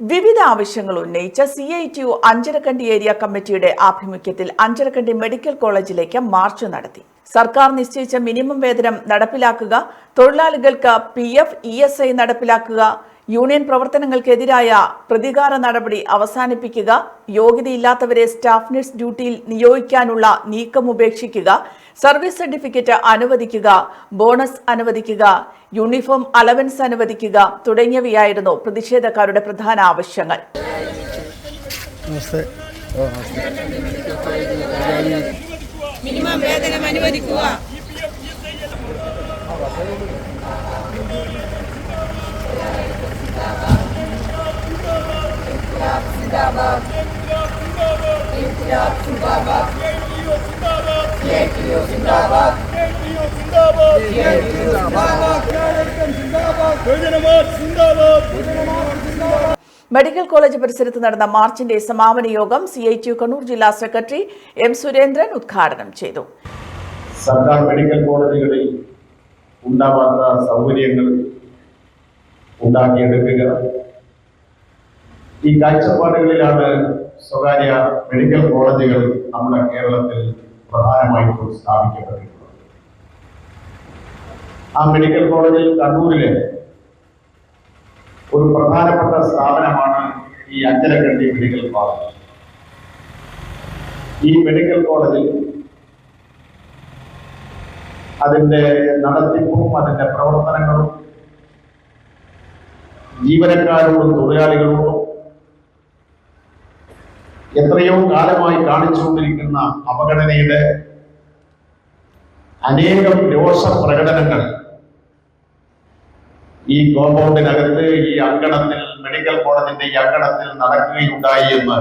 വിവിധ ആവശ്യങ്ങൾ ഉന്നയിച്ച C I T U Anjarakandy area കമ്മിറ്റിയുടെ ആഭിമുഖ്യത്തിൽ അഞ്ചരക്കണ്ടി മെഡിക്കൽ കോളേജിലേക്ക് മാർച്ച് നടത്തി. സർക്കാർ നിശ്ചയിച്ച മിനിമം വേതനം നടപ്പിലാക്കുക തൊഴിലാളികൾക്ക് P F E S I നടപ്പിലാക്കുക യൂണിയൻ പ്രവർത്തനങ്ങൾക്കെതിരായ പ്രതികാര നടപടി അവസാനിപ്പിക്കുക യോഗ്യതയില്ലാത്തവരെ സ്റ്റാഫ് നഴ്സ് ഡ്യൂട്ടിയിൽ നിയോഗിക്കാനുള്ള നീക്കം ഉപേക്ഷിക്കുക സർവീസ് സർട്ടിഫിക്കറ്റ് അനുവദിക്കുക ബോണസ് അനുവദിക്കുക യൂണിഫോം അലവൻസ് അനുവദിക്കുക തുടങ്ങിയവയായിരുന്നു പ്രതിഷേധക്കാരുടെ പ്രധാന ആവശ്യങ്ങൾ. മിനിമം വേതനം അനുവദിക്കുക. മെഡിക്കൽ കോളേജ് പരിസരത്ത് നടന്ന മാർച്ചിന്റെ സമാപന യോഗം സി ഐ ടി കണ്ണൂർ ജില്ലാ സെക്രട്ടറി എം സുരേന്ദ്രൻ ഉദ്ഘാടനം ചെയ്തു. സർക്കാർ മെഡിക്കൽ കോളേജുകളിൽ ഉണ്ടാവാത്ത സൗകര്യങ്ങൾ ഉണ്ടാക്കിയെടുക്കുക ഈ കാഴ്ചപ്പാടുകളിലാണ് സ്വകാര്യ മെഡിക്കൽ കോളേജുകൾ നമ്മുടെ കേരളത്തിൽ പ്രധാനമായിട്ടും സ്ഥാപിക്കപ്പെട്ടിട്ടുള്ളത്. ആ മെഡിക്കൽ കോളേജിൽ കണ്ണൂരിലെ ഒരു പ്രധാനപ്പെട്ട സ്ഥാപനമാണ് ഈ അഞ്ചരക്കണ്ടി മെഡിക്കൽ കോളേജ്. ഈ മെഡിക്കൽ കോളേജിൽ അതിന്റെ നടത്തിപ്പും അതിന്റെ പ്രവർത്തനങ്ങളും ജീവനക്കാരോടും തൊഴിലാളികളോടും എത്രയോ കാലമായി കാണിച്ചുകൊണ്ടിരിക്കുന്ന അപകടനയുടെ അനേകം രോഷ പ്രകടനങ്ങൾ ഈ കോമ്പൗണ്ടിനകത്ത് ഈ അങ്കണത്തിൽ മെഡിക്കൽ കോളേജിന്റെ ഈ അങ്കണത്തിൽ നടക്കുകയുണ്ടായി എന്ന്.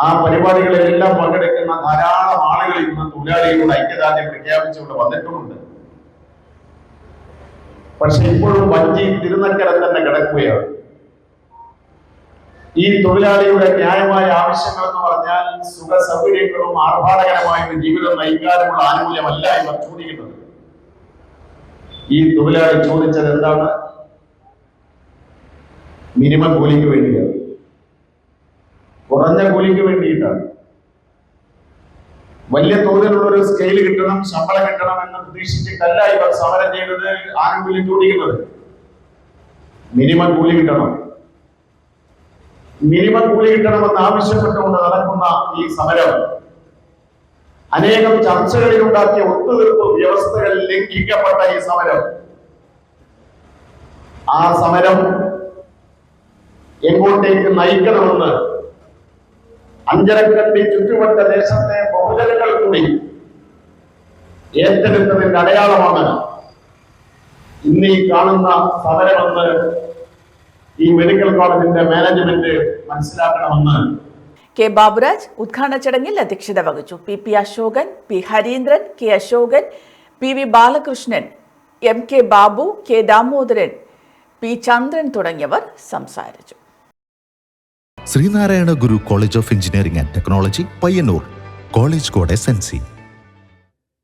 ആ പരിപാടികളിലെല്ലാം പങ്കെടുക്കുന്ന ധാരാളം ആളുകൾ ഇന്ന് തൊഴിലാളികളുടെ ഐക്യദാർഢ്യം പ്രഖ്യാപിച്ചുകൊണ്ട് വന്നിട്ടുമുണ്ട്. പക്ഷെ ഇപ്പോഴും വഞ്ചി തിരുനക്കര തന്നെ കിടക്കുകയാണ്. ഈ തൊഴിലാളിയുടെ ന്യായമായ ആവശ്യങ്ങൾ എന്ന് പറഞ്ഞാൽ സുഖ സൗകര്യങ്ങളും ആർഭാടകരമായ ജീവിതം നയിക്കാനുമുള്ള ആനുകൂല്യമല്ല ഇവർ ചോദിക്കുന്നത്. ഈ തൊഴിലാളി ചോദിച്ചത് എന്താണ്? മിനിമം കൂലിക്ക് വേണ്ടിയാണ് കുറഞ്ഞ കൂലിക്ക് വേണ്ടിയിട്ടാണ്. വലിയ തോതിലുള്ള ഒരു സ്കെയിൽ കിട്ടണം ശമ്പളം കിട്ടണം എന്ന് പ്രതീക്ഷിച്ചിട്ടല്ല ഇവർ സമരം ചെയ്തത് ആനുകൂല്യം ചോദിക്കുന്നത്. മിനിമം കൂലി കിട്ടണം. മിനിമം കൂലി കിട്ടണമെന്ന് ആവശ്യപ്പെട്ടുകൊണ്ട് നടക്കുന്ന ഈ സമരം അനേകം ചർച്ചകളിൽ ഉണ്ടാക്കിയ ഒത്തുതീർപ്പ് വ്യവസ്ഥകൾ ലംഘിക്കപ്പെട്ട ഈ സമരം. ആ സമരം എങ്ങോട്ടേക്ക് നയിക്കണമെന്ന് അഞ്ചരക്കണ്ടി ചുറ്റുവട്ട ദേശത്തെ ബഹുജനങ്ങൾ കൂടി ഏറ്റെടുത്തതിന്റെ അടയാളമാണ് ഇന്ന് ഈ കാണുന്ന സമരമെന്ന് ഈ മെഡിക്കൽ കോളേജിന്റെ മാനേജ്മെന്റ് മനസ്സിലാക്കണമെന്ന് കെ ബാബുരാജ് ഉദ്ഘാടന ചടങ്ങിൽ അധ്യക്ഷത വഹിച്ചു. P P Ashokan P Harindran K Ashokan P V Balakrishnan M K Babu K Damodaran P Chandran തുടങ്ങിയവർ സംസാരിച്ചു. Sreenarayana Guru college of engineering and technology Payyanur college code S N C.